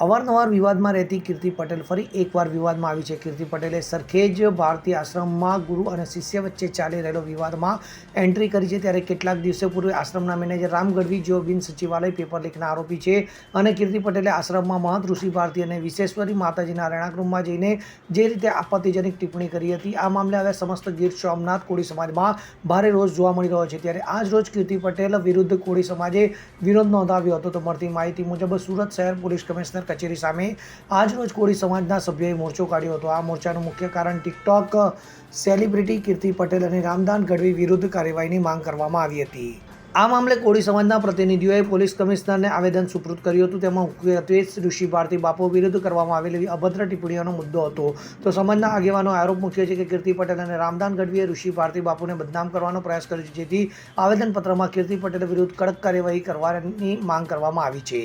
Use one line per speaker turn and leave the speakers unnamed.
અવારનવાર વિવાદમાં રહેતી કીર્તિ પટેલ ફરી એકવાર વિવાદમાં આવી છે. કીર્તિ પટેલે સરખેજ ભારતીય આશ્રમમાં ગુરુ અને શિષ્ય વચ્ચે ચાલી રહેલો વિવાદમાં એન્ટ્રી કરી છે. ત્યારે કેટલાક દિવસો પૂર્વે આશ્રમના મેનેજર રામ ગઢવી, જેઓ બિન સચિવાલય પેપર લીકના આરોપી છે અને કીર્તિ પટેલે આશ્રમમાં મહંત ઋષિ ભારતી અને વિશેશ્વરી માતાજીના રહેણાંકરૂમમાં જઈને જે રીતે આપત્તિજનક ટિપ્પણી કરી હતી, આ મામલે હવે સમસ્ત ગીર સોમનાથ કોળી સમાજમાં ભારે રોષ જોવા મળી રહ્યો છે. ત્યારે આજ રોજ કીર્તિ પટેલ વિરુદ્ધ કોળી સમાજે વિરોધ નોંધાવ્યો હતો. તો મળતી માહિતી મુજબ સુરત શહેર પોલીસ કમિશનર કચેરી સામે આજરોજ કોળી સમાજના સભ્યોએ મોરચો કાઢ્યો હતો. આ મોરચાનું મુખ્ય કારણ ટિકટોક સેલિબ્રિટી કીર્તિ પટેલ અને રામદાન ગઢવી વિરુદ્ધ કાર્યવાહીની માંગ કરવામાં આવી હતી. આ મામલે કોળી સમાજના પ્રતિનિધિઓએ પોલીસ કમિશનરને આવેદન સુપ્રુત કર્યું હતું. તેમાં મુખ્યત્વે ઋષિ ભારતી બાપુ વિરુદ્ધ કરવામાં આવેલી અભદ્ર ટિપ્પણીઓનો મુદ્દો હતો. તો સમાજના આગેવાનો આરોપ મૂક્યો છે કે કીર્તિ પટેલ અને રામદાન ગઢવીએ ઋષિ ભારતી બાપુને બદનામ કરવાનો પ્રયાસ કર્યો છે, જેથી આવેદનપત્રમાં કીર્તિ પટેલ વિરુદ્ધ કડક કાર્યવાહી કરવાની માંગ કરવામાં આવી છે.